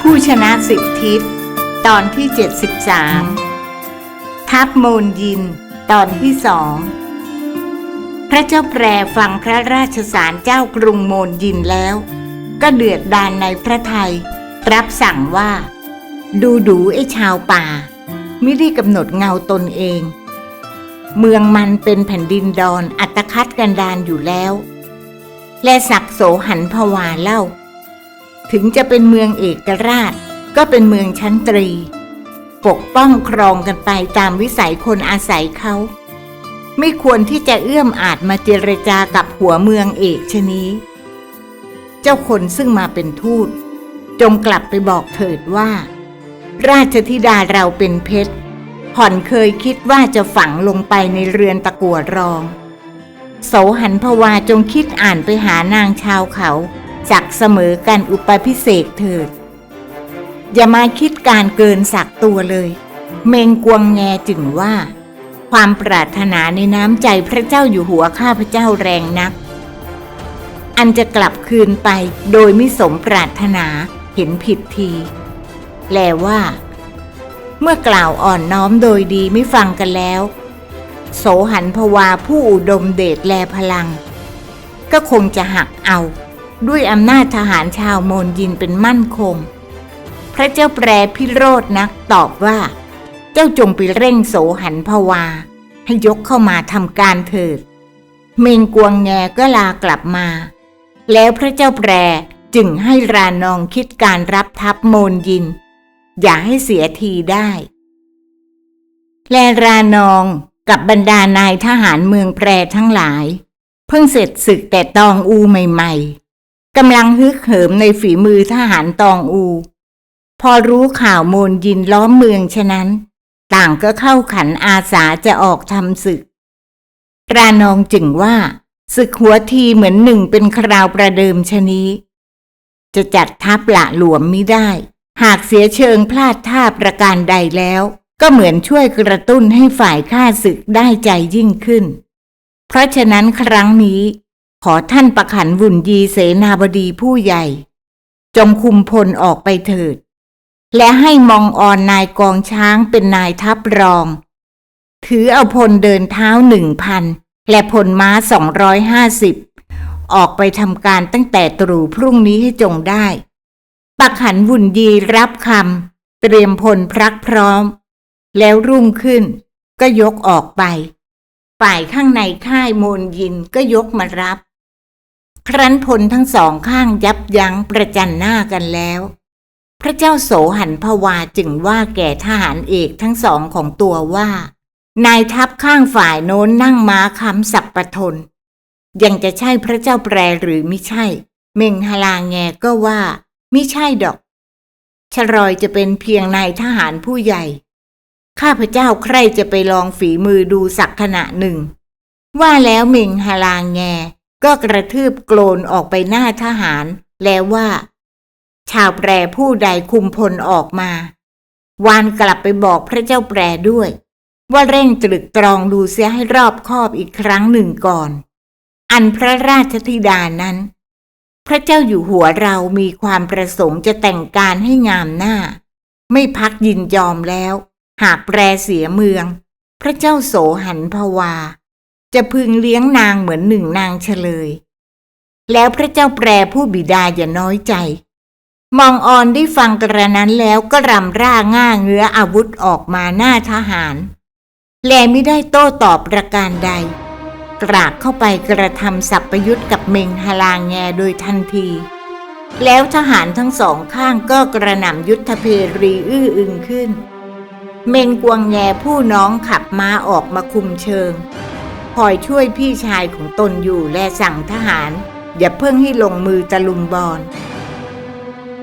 ผู้ชนะสิบทิศตอนที่ 73 ทัพโมนยิน ตอนที่สองพระเจ้าแปรฟังพระราชสารเจ้ากรุงโมนยินแล้ว ก็เดือดดานในพระไทย รับสั่งว่า ดูดูไอ้ชาวป่า ไม่ได้กำหนดเงาตนเอง เมืองมันเป็นแผ่นดินดอนอัตคัดกันดานอยู่แล้ว และศักโสหันพวาเล่า ถึงจะเป็นเมืองเอกราช ก็เป็นเมืองชั้นตรี ปกป้องครองกันไปตามวิสัยคนอาศัยเขา ไม่ควรที่จะเอื้อมอาจมาเจรจากับหัวเมืองเอกชนี้ เจ้าคนซึ่งมาเป็นทูต จงกลับไปบอกเถิดว่า ราชธิดาเราเป็นเพชรผ่อนเคยคิดว่าจะฝังลงไปในเรือนตะกัวรอง โสหันพวาจงคิดอ่านไปหานางชาวเขา จักเสมอกันอุปพิเศษเถิด อย่ามาคิดการเกินสักตัวเลย เมงกวงแงจึงว่า ความปรารถนาในน้ำใจพระเจ้าอยู่หัวข้าพระเจ้าแรงนัก อันจะกลับคืนไปโดยไม่สมปรารถนาเห็นผิดทีแลว่า เมื่อกล่าวอ่อนน้อมโดยดีไม่ฟังกันแล้ว โสหันพวาผู้อุดมเดชแลพลัง ก็คงจะหักเอา ด้วยอำนาจทหารชาวโมนยินเป็นมั่นคง พระเจ้าแปรพิโรธนักตอบว่า เจ้าจงไปเร่งโสหันพวา ให้ยกเข้ามาทำการเถิด เมงกวงแงก็ลากลับมา แล้วพระเจ้าแปรจึงให้รานองคิดการรับทัพโมนยิน อย่าให้เสียทีได้ แลรานอง กับบรรดานายทหารเมืองแปรทั้งหลาย เพิ่งเสร็จศึกแต่ตองอูใหม่ๆกำลังฮึกเหิมในฝีมือทหารตองอู พอรู้ข่าวโมนยินล้อมเมืองฉะนั้น ต่างก็เข้าขันอาสาจะออกทำศึกรานองจึงว่าศึกหัวทีเหมือนหนึ่งเป็นคราวประเดิมชนี้ จะจัดทัพละหลวมมิได้ หากเสียเชิงพลาดท่าประการใดแล้ว ก็เหมือนช่วยกระตุ้นให้ฝ่ายข้าศึกได้ใจยิ่งขึ้น เพราะฉะนั้นครั้งนี้ ขอท่านประขันวุ่นยีเสนาบดีผู้ใหญ่ จงคุมพลออกไปเถิด และให้มองออนนายกองช้างเป็นนายทัพรอง ถือเอาพลเดินเท้าหนึ่งพันและพลม้าสองร้อยห้าสิบออกไปทำการตั้งแต่ตรู่พรุ่งนี้ให้จงได้ปักหันวุ่นยีรับคำเตรียมพลพรักพร้อม แล้วรุ่งขึ้น ก็ยกออกไป ฝ่ายข้างในค่ายโมนยินก็ยกมารับ ครั้นพลทั้งสองข้างยับยั้งประจันหน้ากันแล้ว พระเจ้าโสหันพวาจึงว่าแก่ทหารเอกทั้งสองของตัวว่า นายทัพข้างฝ่ายโน้นนั่งม้าค้ำสับปะทน ยังจะใช่พระเจ้าแปรหรือไมิใช่ เมงฮลาแงก็ว่าไมิใช่ดอกชรอยจะเป็นเพียงนายทหารผู้ใหญ่ ข้าพเจ้าใครจะไปลองฝีมือดูสักขณะหนึ่ง ว่าแล้วเมงฮาลางแง ก็กระทืบโกลนออกไปหน้าทหาร แล้วว่า ชาวแปรผู้ใดคุมพลออกมา วานกลับไปบอกพระเจ้าแปรด้วย ว่าเร่งตรึกตรองดูเสียให้รอบคอบอีกครั้งหนึ่งก่อน อันพระราชธิดานั้น พระเจ้าอยู่หัวเรามีความประสงค์จะแต่งการให้งามหน้า ไม่พักยินยอมแล้ว หากแปรเสียเมือง พระเจ้าโสหันพวา จะพึงเลี้ยงนางเหมือนหนึ่งนางเฉลย แล้วพระเจ้าแปรผู้บิดาอย่าน้อยใจ มองออนได้ฟังกระนั้นแล้วก็รำร่าง่าเงื้ออาวุธออกมาหน้าทหาร แลไม่ได้โต้ตอบประการใด กรากเข้าไปกระทำสัพยุทธ์กับเมงฮลางแงโดยทันทีแล้วทหารทั้งสองข้างก็กระหน่ำยุทธเพรีอื้ออึงขึ้น เมงกวงแงผู้น้องขับม้าออกมาคุมเชิง คอยช่วยพี่ชายของตนอยู่และสั่งทหาร อย่าเพิ่งให้ลงมือตะลุมบอล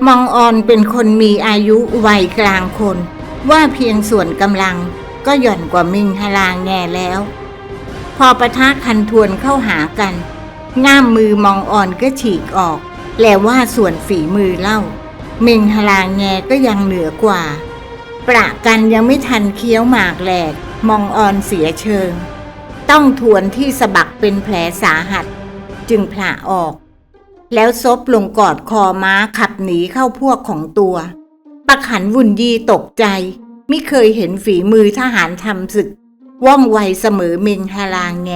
มองออนเป็นคนมีอายุวัยกลางคน ว่าเพียงส่วนกำลังก็หย่อนกว่ามิงฮลางแงแล้ว พอประทะคันทวนเข้าหากัน ง่ามมือมองอ่อนก็ฉีกออก แล้วว่าส่วนฝีมือเล่า เมงฮลางแงก็ยังเหนือกว่า ประกันยังไม่ทันเคี้ยวหมากแหลก มองอ่อนเสียเชิง ต้องทวนที่สะบักเป็นแผลสาหัส จึงผละออก แล้วซบลงกอดคอม้าขับหนีเข้าพวกของตัวปะขันวุ่นยีตกใจ ไม่เคยเห็นฝีมือทหารทำศึก ว่องไวเสมอเมงฮาลางแง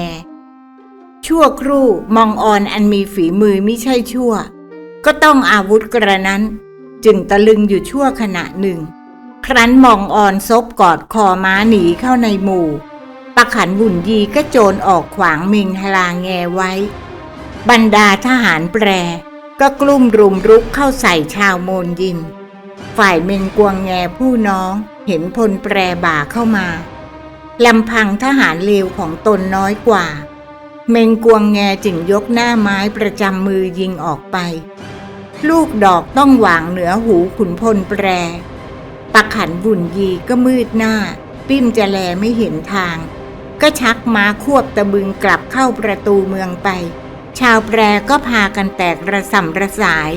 ชั่วครู่มองออนอันมีฝีมือไม่ใช่ชั่ว ก็ต้องอาวุธกระนั้น จึงตะลึงอยู่ชั่วขณะหนึ่ง ครั้นมองออนซบกอดคอม้าหนีเข้าในหมู่ปะขันวุ่นยีก็โจรออกขวางเมงฮลางแงไว้ บรรดาทหารแปร ก็กลุ่มรุมรุกเข้าใส่ชาวโมนยิน ฝ่ายเมงกวงแงผู้น้องเห็นพลแปรบ่าเข้ามาลำพังทหารเลวของตนน้อยกว่า เมงกวงแงจึงยกหน้าไม้ประจำมือยิงออกไป ลูกดอกต้องหวางเหนือหูขุนพลแปร ปะขันบุญยีก็มืดหน้า ปิ้มจะแลไม่เห็นทาง ก็ชักม้าควบตะบึงกลับเข้าประตูเมืองไป ชาวแปรก็พากันแตกระส่ำระสาย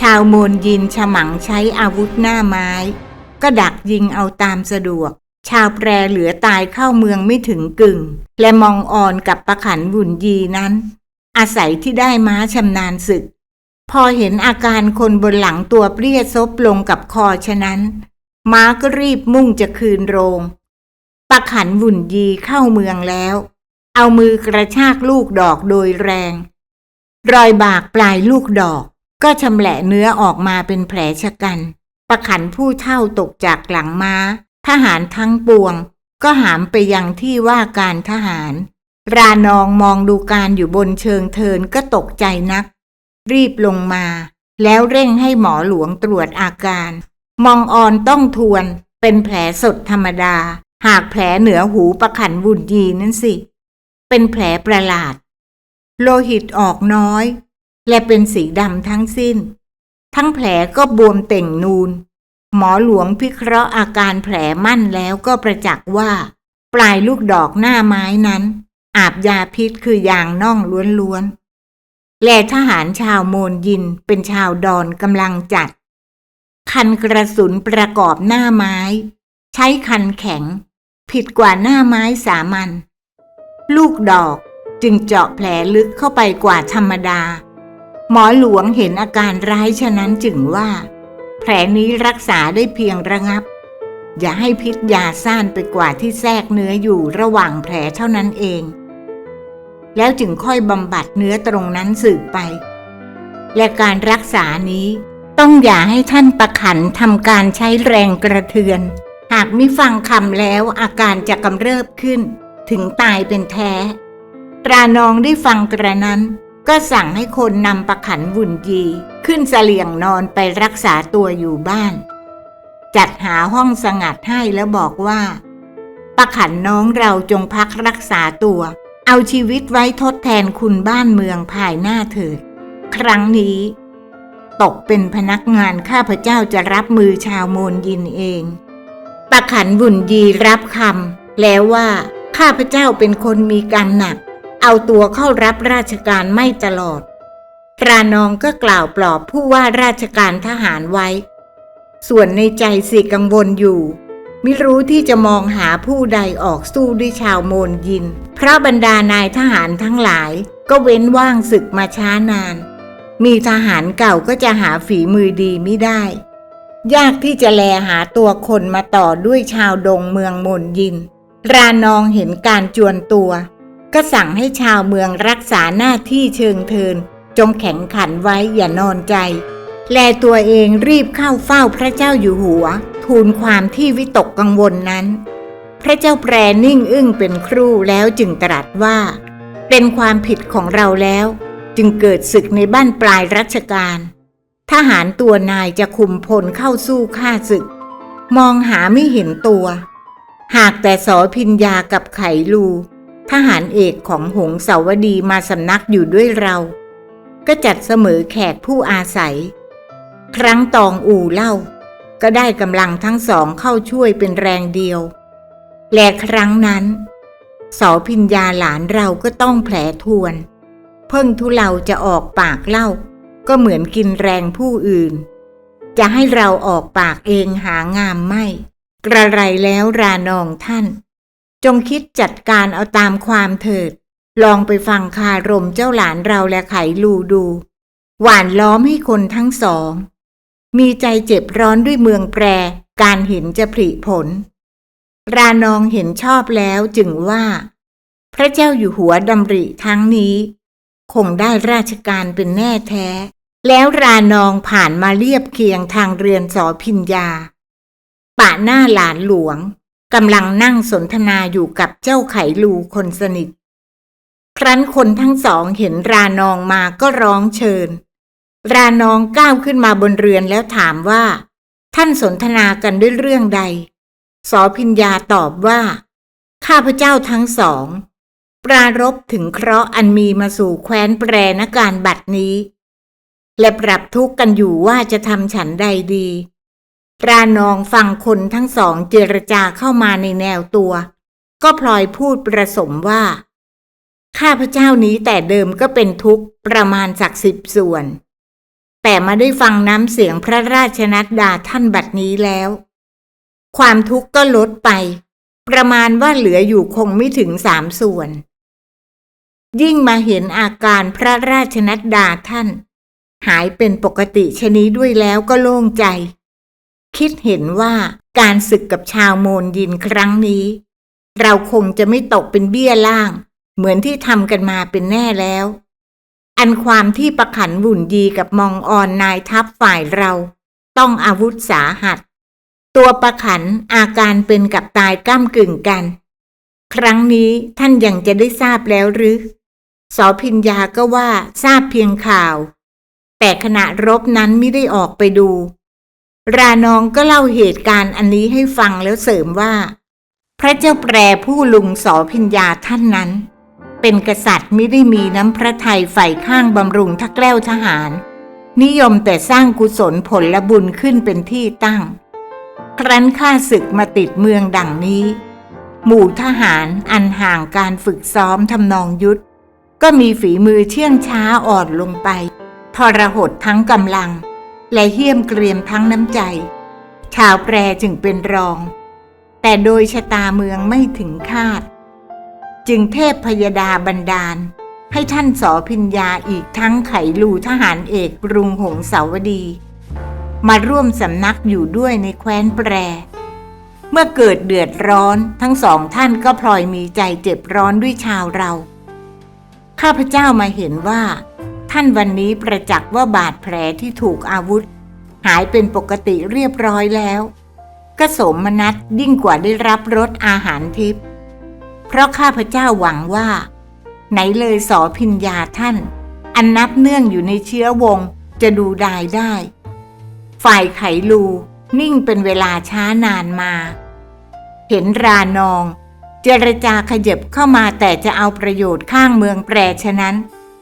ชาวโมนยินฉมังใช้อาวุธหน้าไม้ ก็ดักยิงเอาตามสะดวก ชาวแปรเหลือตายเข้าเมืองไม่ถึงกึ่ง และมองอ่อนกับประขันบุญยีนั้น อาศัยที่ได้ม้าชำนาญศึก พอเห็นอาการคนบนหลังตัวเปรี้ยซบลงกับคอฉะนั้น ม้าก็รีบมุ่งจะคืนโรงปะขันวุ่นยีเข้าเมืองแล้ว เอามือกระชากลูกดอกโดยแรง รอยบากปลายลูกดอกก็ชำแหละเนื้อออกมาเป็นแผลชะกันประขันผู้เท่าตกจากหลังม้า ทหารทั้งปวง ก็หามไปยังที่ว่าการทหาร รานองมองดูการอยู่บนเชิงเทินก็ตกใจนัก รีบลงมา แล้วเร่งให้หมอหลวงตรวจอาการ มองออนต้องทวน เป็นแผลสดธรรมดา หากแผลเหนือหูประขันบุญยีนั่นสิ เป็นแผลประหลาด โลหิตออกน้อย และเป็นสีดำทั้งสิ้น ทั้งแผลก็บวมเต่งนูน หมอหลวงพิเคราะห์อาการแผลมั่นแล้วก็ประจักษ์ว่า ปลายลูกดอกหน้าไม้นั้น อาบยาพิษคือยางน่องล้วนๆและทหารชาวโมนยินเป็นชาวดอนกำลังจัด คันกระสุนประกอบหน้าไม้ ใช้คันแข็ง ผิดกว่าหน้าไม้สามัญลูกดอกจึงเจาะแผลลึกเข้าไปกว่าธรรมดา หมอหลวงเห็นอาการร้ายฉะนั้นจึงว่า แผลนี้รักษาได้เพียงระงับ อย่าให้พิษยาซ่านไปกว่าที่แทรกเนื้ออยู่ระหว่างแผลเท่านั้นเอง แล้วจึงค่อยบำบัดเนื้อตรงนั้นสืบไป และการรักษานี้ ต้องอย่าให้ท่านประขันทำการใช้แรงกระเทือน หากไม่ฟังคำแล้วอาการจะกำเริบขึ้น ถึงตายเป็นแท้ ตรานองได้ฟังกระนั้น ก็สั่งให้คนนำประขันบุญยีขึ้นเสลี่ยงนอนไปรักษาตัวอยู่บ้าน จัดหาห้องสงัดให้แล้วบอกว่าประขันน้องเราจงพักรักษาตัว เอาชีวิตไว้ทดแทนคุณบ้านเมืองภายหน้าเถิด ครั้งนี้ ตกเป็นพนักงานข้าพเจ้าจะรับมือชาวโมนยินเองประขันบุญยีรับคำแล้วว่าข้าพเจ้าเป็นคนมีกรรมหนัก เอาตัวเข้ารับราชการไม่ตลอดตรานองก็กล่าวปลอบผู้ว่าราชการทหารไว้ ส่วนในใจสิกังวลอยู่ ไม่รู้ที่จะมองหาผู้ใดออกสู้ด้วยชาวโมนยินเพราะบรรดานายทหารทั้งหลายก็เว้นว่างศึกมาช้านาน มีทหารเก่าก็จะหาฝีมือดีไม่ได้ ยากที่จะแลหาตัวคนมาต่อด้วยชาวดงเมืองมนยิน รานองเห็นการจวนตัว ก็สั่งให้ชาวเมืองรักษาหน้าที่เชิงเทิน จงแข็งขันไว้อย่านอนใจ แลตัวเองรีบเข้าเฝ้าพระเจ้าอยู่หัว ทูลความที่วิตกกังวลนั้น พระเจ้าแปรนิ่งอึ้งเป็นครู่แล้วจึงตรัสว่า เป็นความผิดของเราแล้ว จึงเกิดศึกในบ้านปลายรัชกาลทหารตัวนายจะคุมพลเข้าสู้ฆ่าศึก มองหาไม่เห็นตัว หากแต่สอพิญญากับไขลู ทหารเอกของหงสาวดีมาสำนักอยู่ด้วยเรา ก็จัดเสมอแขกผู้อาศัย ครั้งตองอู่เล่า ก็ได้กำลังทั้งสองเข้าช่วยเป็นแรงเดียว และครั้งนั้นสอพิญญาหลานเราก็ต้องแผลทวน เพิ่งทุเลาจะออกปากเล่า ก็เหมือนกินแรงผู้อื่น จะให้เราออกปากเองหางามไม่ กระไรแล้วรานองท่าน จงคิดจัดการเอาตามความเถิด ลองไปฟังคารมเจ้าหลานเราและไขลูดู หวานล้อมให้คนทั้งสอง มีใจเจ็บร้อนด้วยเมืองแปร การเห็นจะผลิผล รานองเห็นชอบแล้วจึงว่า พระเจ้าอยู่หัวดำริทั้งนี้ คงได้ราชการเป็นแน่แท้ แล้วรานองผ่านมาเรียบเคียงทางเรือนสอพิญญา ปะหน้าหลานหลวงกำลังนั่งสนทนาอยู่กับเจ้าไขลูคนสนิท ครั้นคนทั้งสองเห็นรานองมาก็ร้องเชิญ รานองก้าวขึ้นมาบนเรือนแล้วถามว่า ท่านสนทนากันด้วยเรื่องใดสอพิญญาตอบว่า ข้าพเจ้าทั้งสอง ปรารบถึงเคราะห์อันมีมาสู่แคว้นแปรนการบัดนี้ และปรับทุกข์กันอยู่ว่าจะทำฉันใดดีปรานองฟังคนทั้งสองเจรจาเข้ามาในแนวตัว ก็พลอยพูดประสมว่า ข้าพเจ้านี้แต่เดิมก็เป็นทุกข์ประมาณสักสิบส่วน แต่มาได้ฟังน้ำเสียงพระราชนัดดาท่านบัดนี้แล้ว ความทุกข์ก็ลดไป ประมาณว่าเหลืออยู่คงไม่ถึงสามส่วน ยิ่งมาเห็นอาการพระราชนัดดาท่าน หายเป็นปกติชนี้ด้วยแล้วก็โล่งใจ คิดเห็นว่าการศึกกับชาวโมนยินครั้งนี้ เราคงจะไม่ตกเป็นเบี้ยล่าง เหมือนที่ทำกันมาเป็นแน่แล้ว อันความที่ประขันบุ่นยีกับมองออนนายทัพฝ่ายเรา ต้องอาวุธสาหัส ตัวประขันอาการเป็นกับตายก้ามกึ่งกัน ครั้งนี้ท่านยังจะได้ทราบแล้วหรือ สอพิญญาก็ว่าทราบเพียงข่าว แต่ขณะรบนั้นไม่ได้ออกไปดู รานองก็เล่าเหตุการณ์อันนี้ให้ฟังแล้วเสริมว่า พระเจ้าแปรผู้ลุงสอพิญญาท่านนั้น เป็นกษัตริย์ไม่ได้มีน้ำพระทัยใฝ่ข้างบำรุงทักแกล้วทหาร นิยมแต่สร้างกุศลผลและบุญขึ้นเป็นที่ตั้ง ครั้นข้าศึกมาติดเมืองดังนี้ หมู่ทหารอันห่างการฝึกซ้อมทำนองยุทธ ก็มีฝีมือเชื่องช้าอ่อนลงไปทรหดทั้งกำลัง และเหี้ยมเกรียมทั้งน้ำใจ ชาวแปรจึงเป็นรอง แต่โดยชะตาเมืองไม่ถึงคาด จึงเทพพยดาบันดาล ให้ท่านสอพิญญาอีกทั้งไขลูทหารเอกกรุงหงสาวดี มาร่วมสำนักอยู่ด้วยในแคว้นแปร เมื่อเกิดเดือดร้อนทั้งสองท่านก็พลอยมีใจเจ็บร้อนด้วยชาวเรา ข้าพเจ้ามาเห็นว่า ท่านวันนี้ประจักษ์ว่าบาดแผลที่ถูกอาวุธ หายเป็นปกติเรียบร้อยแล้วก็สมนัตยิ่งกว่าได้รับรสอาหารทิพย์เพราะข้าพเจ้าหวังว่า ไหนเลยสอพิญญาท่าน อันนับเนื่องอยู่ในเชื้อวงจะดูดายได้ ฝ่ายไขลูนิ่งเป็นเวลาช้านานมา เห็นรานอง เจรจาขยับเข้ามาแต่จะเอาประโยชน์ข้างเมืองแปรฉะนั้น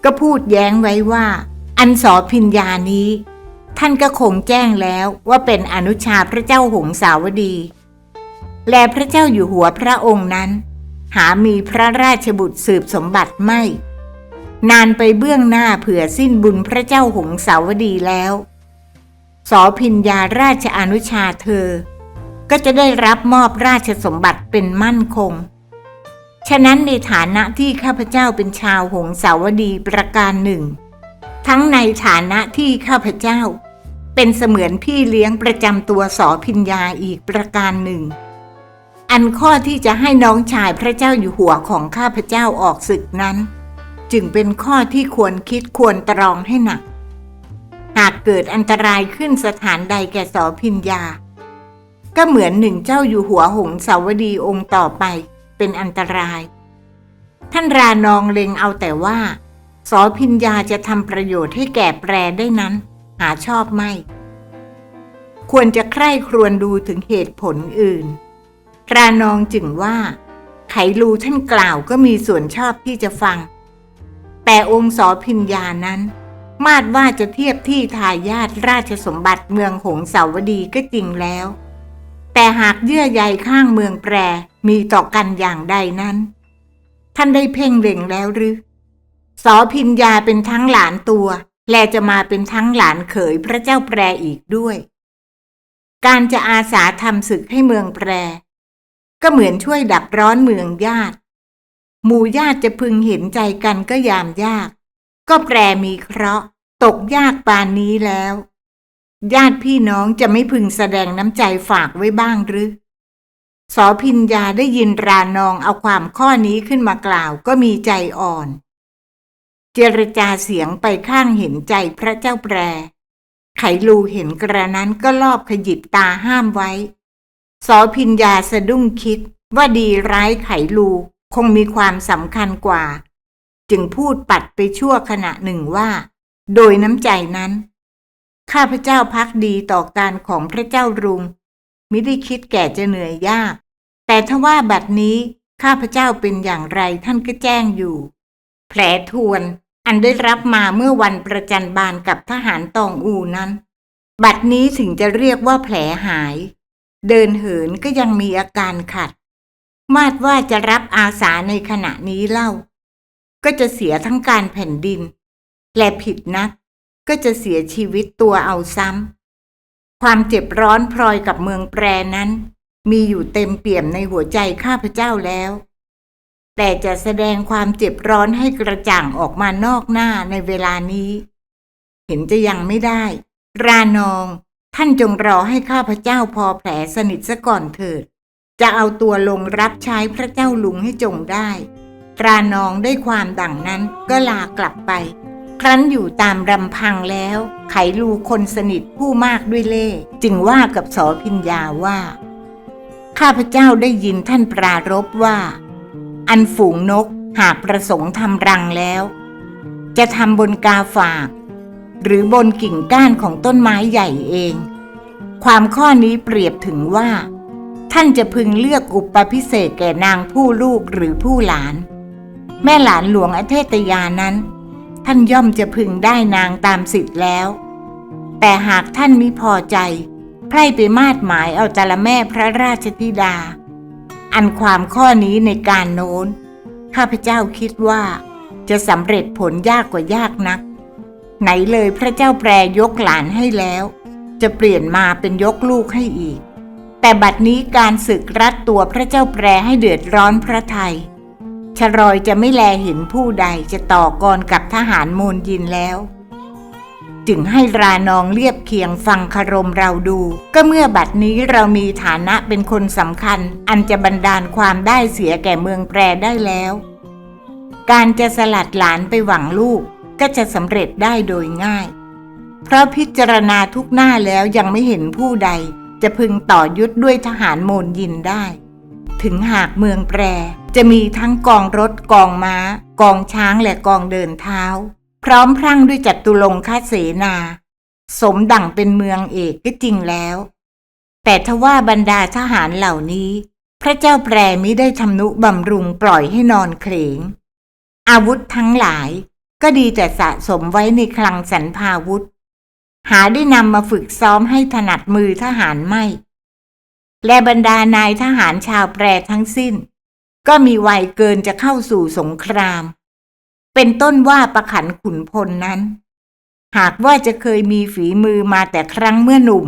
ก็พูดแย้งไว้ว่า อันสอพิญญานี้ ท่านก็คงแจ้งแล้วว่าเป็นอนุชาพระเจ้าหงสาวดี และพระเจ้าอยู่หัวพระองค์นั้น หามีพระราชบุตรสืบสมบัติไม่ นานไปเบื้องหน้าเผื่อสิ้นบุญพระเจ้าหงสาวดีแล้วสอพิญญาราชอนุชาเธอ ก็จะได้รับมอบราชสมบัติเป็นมั่นคง ฉะนั้นในฐานะที่ข้าพเจ้าเป็นชาวหงสาวดีประการหนึ่ง ทั้งในฐานะที่ข้าพเจ้า เป็นเสมือนพี่เลี้ยงประจำตัวสอพิญญาอีกประการหนึ่ง อันข้อที่จะให้น้องชายพระเจ้าอยู่หัวของข้าพเจ้าออกศึกนั้น จึงเป็นข้อที่ควรคิดควรตรองให้หนัก หากเกิดอันตรายขึ้นสถานใดแก่สอพิญญา ก็เหมือนหนึ่งเจ้าอยู่หัวหงสาวดีองค์ต่อไป เป็นอันตราย ท่านรานองเล็งเอาแต่ว่าสอพิญญาจะทำประโยชน์ให้แก่แปรได้นั้น หาชอบไม่ ควรจะใคร่ครวญดูถึงเหตุผลอื่น รานองจึงว่า ไขลูท่านกล่าวก็มีส่วนชอบที่จะฟัง แต่องค์สอพิญญานั้น มาดว่าจะเทียบที่ทายาทราชสมบัติเมืองหงสาวดีก็จริงแล้ว แต่หากเยื่อใยข้างเมืองแปรมีต่อกันอย่างใดนั้น ท่านได้เพ่งเล็งแล้วหรือสอพิญญาเป็นทั้งหลานตัว และจะมาเป็นทั้งหลานเขยพระเจ้าแปรอีกด้วย การจะอาสาทำศึกให้เมืองแปร ก็เหมือนช่วยดับร้อนเมืองญาติหมู่ญาติจะพึงเห็นใจกันก็ยามยาก ก็แปรมีเคราะห์ตตกยากปานนี้แล้ว ญาติพี่น้องจะไม่พึงแสดงน้ำใจฝากไว้บ้างหรือสอพิญญาได้ยินรานองเอาความข้อนี้ขึ้นมากล่าวก็มีใจอ่อน เจรจาเสียงไปข้างเห็นใจพระเจ้าแปร ไขลูเห็นกระนั้นก็ลอบขยิบตาห้ามไว้สอพิญญาสะดุ้งคิดว่าดีร้ายไขลูคงมีความสำคัญกว่า จึงพูดปัดไปชั่วขณะหนึ่งว่า โดยน้ำใจนั้น ข้าพเจ้าพักดีต่อการของพระเจ้ารุงมิได้คิดแก่จะเหนื่อยยาก แต่ถ้าว่าบัดนี้ข้าพเจ้าเป็นอย่างไรท่านก็แจ้งอยู่ แผลทวนอันได้รับมาเมื่อวันประจันบานกับทหารตองอูนั้น บัดนี้ถึงจะเรียกว่าแผลหาย เดินเหินก็ยังมีอาการขัด มาดว่าจะรับอาสาในขณะนี้เล่า ก็จะเสียทั้งการแผ่นดิน แลผิดนัก ก็จะเสียชีวิตตัวเอาซ้ำความเจ็บร้อนพลอยกับเมืองแปรนั้น มีอยู่เต็มเปี่ยมในหัวใจข้าพเจ้าแล้ว แต่จะแสดงความเจ็บร้อนให้กระจ่างออกมานอกหน้าในเวลานี้ เห็นจะยังไม่ได้ รานองท่านจงรอให้ข้าพเจ้าพอแผลสนิทซะก่อนเถิด จะเอาตัวลงรับใช้พระเจ้าลุงให้จงได้ รานองได้ความดังนั้นก็ลากลับไป ครั้นอยู่ตามรำพังแล้ว ไขลูคนสนิทผู้มากด้วยเล่จึงว่ากับสอพิญญาว่า ข้าพเจ้าได้ยินท่านปรารบว่า อันฝูงนกหากประสงค์ทำรังแล้ว จะทำบนกาฝาก หรือบนกิ่งก้านของต้นไม้ใหญ่เอง ความข้อนี้เปรียบถึงว่า ท่านจะพึงเลือกอุปพิเศษแก่นางผู้ลูกหรือผู้หลาน แม่หลานหลวงอเทตยานั้น ท่านย่อมจะพึงได้นางตามสิทธิ์แล้ว แต่หากท่านมิพอใจไพร่ไปมาดหมายเอาจาละแม่พระราชธิดา อันความข้อนี้ในการโน้น ข้าพเจ้าคิดว่าจะสำเร็จผลยากกว่ายากนัก ไหนเลยพระเจ้าแปรยกหลานให้แล้ว จะเปลี่ยนมาเป็นยกลูกให้อีก แต่บัดนี้การศึกรัดตัวพระเจ้าแปรให้เดือดร้อนพระไทย ชรอยจะไม่แลเห็นผู้ใดจะต่อกรกับทหารโมนยินแล้ว จึงให้รานองเรียบเคียงฟังคารมเราดู ก็เมื่อบัดนี้เรามีฐานะเป็นคนสำคัญ อันจะบันดาลความได้เสียแก่เมืองแปรได้แล้ว การจะสลัดหลานไปหวังลูกก็จะสำเร็จได้โดยง่าย เพราะพิจารณาทุกหน้าแล้วยังไม่เห็นผู้ใด จะพึงต่อยุทธด้วยทหารโมนยินได้ ถึงหากเมืองแปร จะมีทั้งกองรถกองม้า กองช้างและกองเดินเท้า พร้อมพรั่งด้วยจัตุรงค่าเสนา สมดั่งเป็นเมืองเอกก็จริงแล้ว แต่ทว่าบรรดาทหารเหล่านี้ พระเจ้าแปรมิได้ทำนุบำรุงปล่อยให้นอนเคลงอาวุธทั้งหลายก็ดีแต่สะสมไว้ในคลังสรรพาวุธ หาได้นำมาฝึกซ้อมให้ถนัดมือทหารไม่ และบรรดานายทหารชาวแปรทั้งสิ้น ก็มีวัยเกินจะเข้าสู่สงคราม เป็นต้นว่าประขันขุนพลนั้น หากว่าจะเคยมีฝีมือมาแต่ครั้งเมื่อหนุ่ม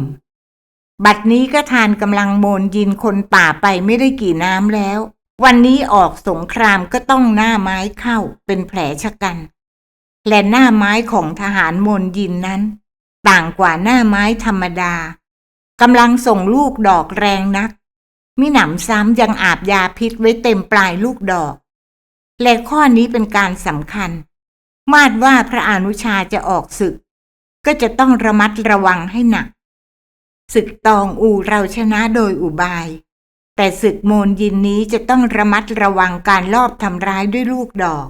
บัดนี้ก็ทานกำลังโมนยินคนป่าไปไม่ได้กี่น้ำแล้ว วันนี้ออกสงครามก็ต้องหน้าไม้เข้าเป็นแผลชะกัน และหน้าไม้ของทหารโมนยินนั้น ต่างกว่าหน้าไม้ธรรมดากำลังส่งลูกดอกแรงนัก มิหนำซ้ำยังอาบยาพิษไว้เต็มปลายลูกดอก และข้อนี้เป็นการสำคัญ มาดว่าพระอนุชาจะออกศึก ก็จะต้องระมัดระวังให้หนัก ศึกตองอูเราชนะโดยอุบาย แต่ศึกโมนยินนี้จะต้องระมัดระวังการลอบทำร้ายด้วยลูกดอก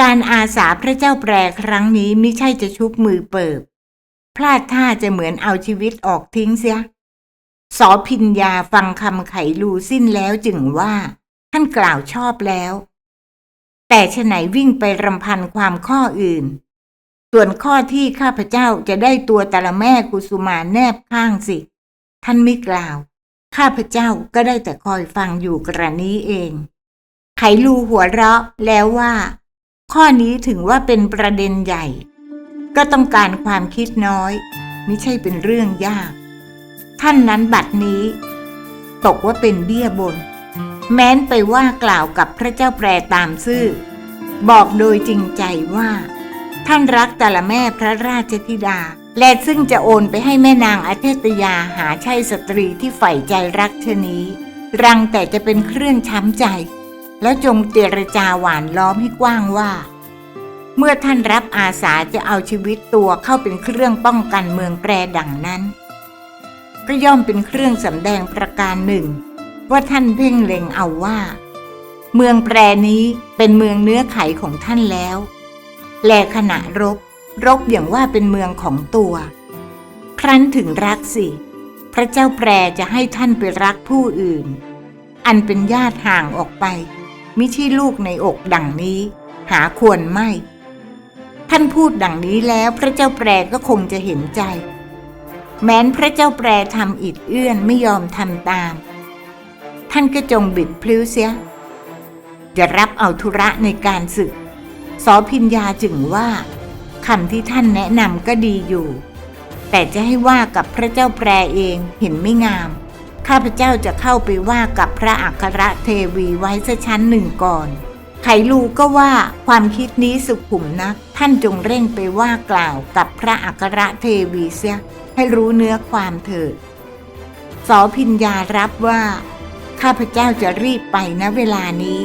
การอาสาพระเจ้าแปรครั้งนี้ไม่ใช่จะชุบมือเปิบ พลาดท่าจะเหมือนเอาชีวิตออกทิ้งเสีย สอพิญญาฟังคำไขลูสิ้นแล้วจึงว่า ท่านกล่าวชอบแล้ว แต่ฉไหนวิ่งไปรำพันความข้ออื่น ส่วนข้อที่ข้าพเจ้าจะได้ตัวตาละแม่กุสุมาแนบข้างสิ ท่านไม่กล่าว ข้าพเจ้าก็ได้แต่คอยฟังอยู่กระนี้เอง ไขลูหัวเราะแล้วว่า ข้อนี้ถึงว่าเป็นประเด็นใหญ่ ก็ต้องการความคิดน้อย ไม่ใช่เป็นเรื่องยาก ท่านนั้นบัดนี้ ตกว่าเป็นเบี้ยบน แม้นไปว่ากล่าวกับพระเจ้าแปรตามซื่อ บอกโดยจริงใจว่า ท่านรักแต่ละแม่พระราชธิดา และซึ่งจะโอนไปให้แม่นางอาเทตยาหาใช่สตรีที่ใฝ่ใจรักเชนี้ รังแต่จะเป็นเครื่องช้ำใจ แล้วจงเจรจาหวานล้อมให้กว้างว่าเมื่อท่านรับอาสาจะเอาชีวิตตัวเข้าเป็นเครื่องป้องกันเมืองแปรดังนั้น ก็ย่อมเป็นเครื่องสำแดงประการหนึ่ง ว่าท่านเพ่งเล็งเอาว่า เมืองแปรนี้เป็นเมืองเนื้อไขของท่านแล้ว แลขณะรบ รบอย่างว่าเป็นเมืองของตัว ครั้นถึงรักสิ พระเจ้าแปรจะให้ท่านไปรักผู้อื่น อันเป็นญาติห่างออกไปมิใช่ลูกในอกดังนี้ หาควรไม่ ท่านพูดดังนี้แล้วพระเจ้าแปรก็คงจะเห็นใจ แม้นพระเจ้าแปรทำอิดเอื้อนไม่ยอมทำตาม ท่านก็จงบิดพลิ้วเสีย จะรับเอาธุระในการศึกสอพิญญาจึงว่าคำที่ท่านแนะนำก็ดีอยู่ แต่จะให้ว่ากับพระเจ้าแปรเองเห็นไม่งาม ข้าพเจ้าจะเข้าไปว่ากับพระอัครเทวีไว้สักชั้นหนึ่งก่อน ไขลูก็ว่าความคิดนี้สุขุมนัก ท่านจงเร่งไปว่ากล่าวกับพระอัครเทวีเสีย ให้รู้เนื้อความเถิดสอพิญญารับว่า ข้าพเจ้าจะรีบไปณเวลานี้